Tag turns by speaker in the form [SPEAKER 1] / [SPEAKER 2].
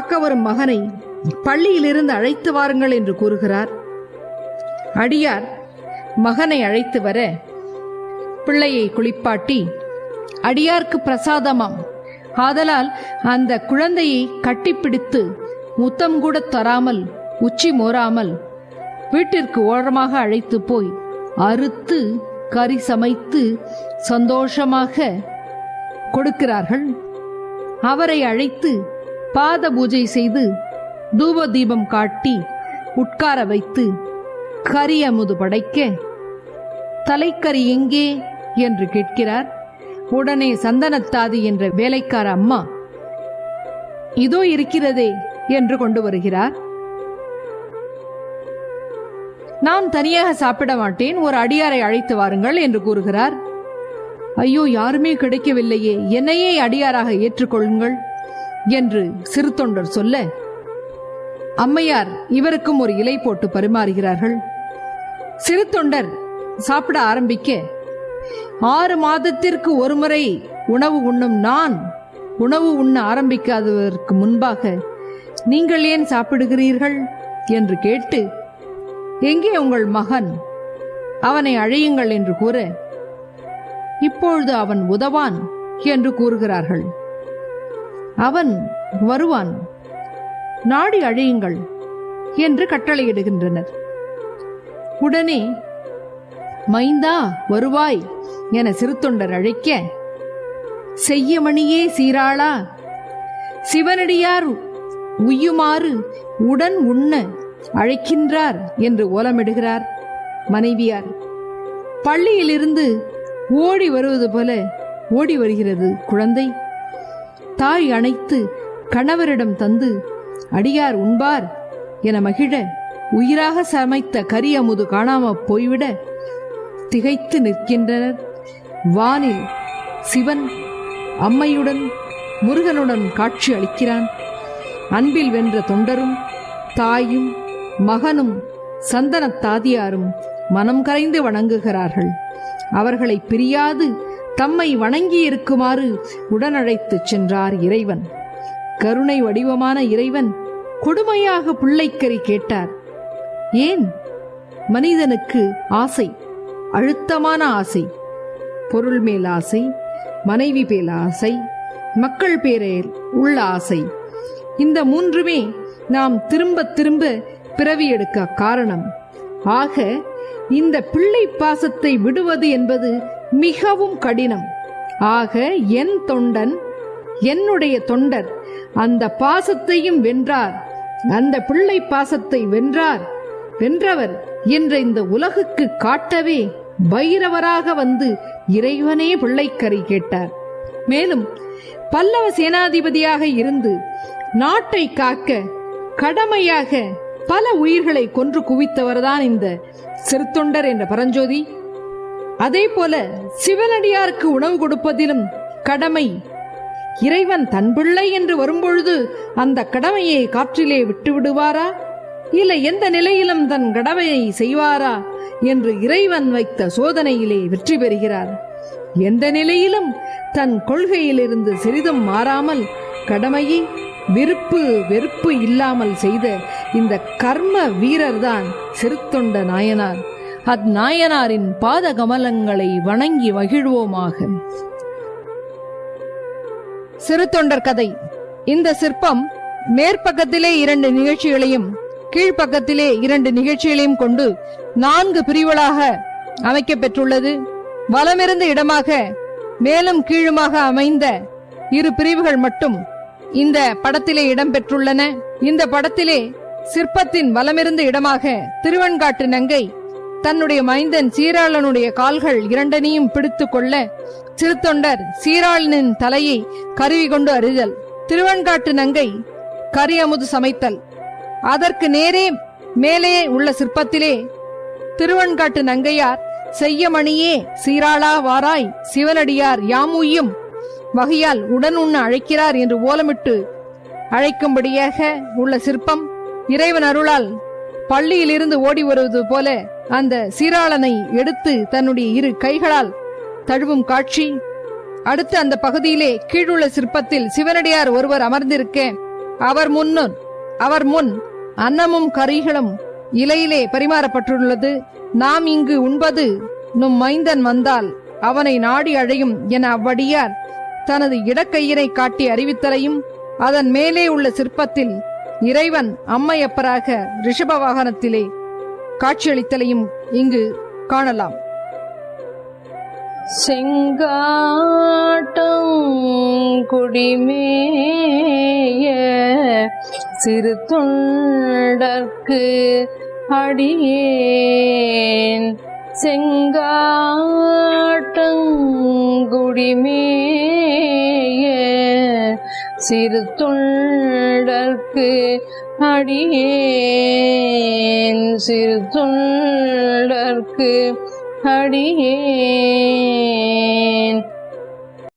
[SPEAKER 1] காக்க வரும் மகனை பள்ளியிலிருந்து அழைத்து வாருங்கள் என்று கூறுகிறார். அடியார் மகனை அழைத்து வர பிள்ளையை குளிப்பாட்டி அடியார்க்கு பிரசாதமாம். ஆதலால் அந்த குழந்தையை கட்டிப்பிடித்து முத்தம் கூட தராமல் உச்சி மோராமல் வீட்டிற்கு ஓரமாக அழைத்து போய் அறுத்து கறி சமைத்து சந்தோஷமாக கொடுக்கிறார்கள். அவரை அழைத்து பாத பூஜை செய்து தூப தீபம் காட்டி உட்கார வைத்து கரியமுது படைக்க தலைக்கறி எங்கே? என்று கேட்கிறார். உடனே சந்தனத்தாதி என்ற வேலைக்கார அம்மா இதோ இருக்கிறதே என்று கொண்டு வருகிறார். நான் தனியாக சாப்பிட மாட்டேன் ஒரு அடியாரை அழைத்து வாருங்கள் என்று கூறுகிறார். ஐயோ யாருமே கிடைக்கவில்லையே என்னையே அடியாராக ஏற்றுக்கொள்ளுங்கள். என்று சிறு தொண்டர் சொல்ல அம்மையார் இவருக்கும் ஒரு இலை போட்டு பரிமாறுகிறார்கள். சிறு தொண்டர் சாப்பிட ஆரம்பிக்க ஆறு மாதத்திற்கு ஒருமுறை உணவு உண்ணும் நான் உணவு உண்ண ஆரம்பிக்காததற்கு முன்பாக நீங்கள் ஏன் சாப்பிடுகிறீர்கள்? என்று கேட்டு எங்கே உங்கள் மகன்? அவனை அழையுங்கள் என்று கூற இப்பொழுது அவன் உதவான் என்று கூறுகிறார்கள். அவன் வருவான். நாடி அழியுங்கள் என்று கட்டளையிடுகின்றனர். உடனே மைந்தா வருவாய் என சிறுத்தொண்டர் அழைக்க செய்யமணியே சீராளா சிவனடியார் உய்யுமாறு உடன் உண்ண அழைக்கின்றார் என்று ஓலமிடுகிறார் மனைவியார். பள்ளியிலிருந்து ஓடி வருவது போல ஓடி வருகிறது குழந்தை. தாய் அணைத்து கணவரிடம் தந்து அடியார் உண்பார் என மகிழ உயிராக சமைத்த கரிய அமுது காணாம போய்விட திகைத்து நிற்கின்றனர். வானில் சிவன் அம்மையுடன் முருகனுடன் காட்சி அளிக்கிறான். அன்பில் வென்ற தொண்டரும் தாயும் மகனும் சந்தனத் தாதியாரும் மனம் கரைந்து வணங்குகிறார்கள். அவர்களை பிரியாது தம்மை வணங்கி இருக்குமாறு உடனழைத்துச் சென்றார் இறைவன். கருணை வடிவமான இறைவன் கொடுமையாக பிள்ளைக்கறி கேட்டார். ஏன்? மனிதனுக்கு ஆசை அழுத்தமான ஆசை பொருள் மேல் ஆசை மனைவி பேல் ஆசை மக்கள் பேரில் உள்ள ஆசை. இந்த மூன்றுமே நாம் திரும்ப திரும்ப பிறவி எடுக்க காரணம். ஆக இந்த பிள்ளை பாசத்தை விடுவது என்பது மிகவும் கடினம். ஆக என் தொண்டன் என்னுடைய தொண்டர் அந்த பாசத்தையும் வென்றார். அந்த பிள்ளை பாசத்தை வென்றார். வென்றவர் என்ற இந்த உலகுக்கு காட்டவே பைரவராக வந்து இறைவனே பிள்ளைக்கறி கேட்டார். மேலும் பல்லவ சேனாதிபதியாக இருந்து நாட்டை காக்க கடமையாக பல உயிர்களை கொன்று குவித்தவர்தான் இந்த சிறுத்தொண்டர் என்ற பரஞ்சோதி. அதே போல சிவனடியாருக்கு உணவு கொடுப்பதிலும் கடமை. இறைவன் தன் பிள்ளை என்று வரும்பொழுது அந்த கடமையை காற்றிலே விட்டு விடுவாரா இல்லை எந்த நிலையிலும் தன் கடமையை செய்வாரா? என்று இறைவன் வைத்த சோதனையிலே வெற்றி பெறுகிறார். எந்த நிலையிலும் தன் கொள்கையிலிருந்து சிறிதும் மாறாமல் கடமையை விருப்பு வெறுப்பு இல்லாமல் செய்த இந்த கர்ம வீரர்தான் சிறுத்தொண்ட நாயனார். அந்நாயனாரின் பாத கமலங்களை வணங்கி மகிழ்வோமாக. சிறுத்தொண்டர் கதை. இந்த சிற்பம் மேற்பக்கத்திலே இரண்டு நிகழ்ச்சிகளையும் கீழ்ப்பக்கத்திலே இரண்டு நிகழ்ச்சிகளையும் கொண்டு நான்கு பிரிவுகளாக அமைக்கப்பெற்றுள்ளது. வலமிருந்து இடமாக மேலும் கீழுமாக அமைந்த இரு பிரிவுகள் மட்டும் இந்த படத்திலே இடம்பெற்றுள்ளன. இந்த படத்திலே சிற்பத்தின் வலமிருந்து இடமாக திருவெண்காட்டு நங்கை தன்னுடைய மைந்தன் சீராளனுடைய கால்கள் இரண்டனையும் பிடித்து கொள்ள சிறுத்தொண்டர் சீராளனின் தலையை கருவி கொண்டு அறிதல் திருவெண்காட்டு நங்கை கரி அமுது சமைத்தல். அதற்கு நேரே மேலே உள்ள சிற்பத்திலே திருவெண்காட்டு நங்கையார் செய்யமணியே சீராளா வாராய் சிவனடியார் யாமூயும் வகையால் உடன் உண்ண அழைக்கிறார் என்று ஓலமிட்டு அழைக்கும்படியாக உள்ள சிற்பம் இறைவன் அருளால் பள்ளியிலிருந்து ஓடி வருவது போல அந்த சீராளனை எடுத்து தன்னுடைய இரு கைகளால் தழுவும் காட்சி. அடுத்து அந்த பகுதியிலே கீழுள்ள சிற்பத்தில் சிவனடியார் ஒருவர் அமர்ந்திருக்க அவர் முன்னு அவர் முன் அன்னமும் கறிகளும் இலையிலே பரிமாறப்பட்டுள்ளது. நாம் இங்கு உண்பது நும் மைந்தன் வந்தால் அவனை நாடி அழையும் என அவ்வடியார் தனது இடக்கையினை காட்டி அறிவித்தலையும் அதன் மேலே உள்ள சிற்பத்தில் இறைவன் அம்மையப்பராக ரிஷப வாகனத்திலே காட்சியளித்தலையும் இங்கு காணலாம்.
[SPEAKER 2] செங்காட்டம் குடிமேய சிறு தொண்டற்கு அடியேன். செங்காட்டங்குடிமேய சிறு தொண்டற்கு அடியேன். சிறு தொண்டற்கு அடியேன்.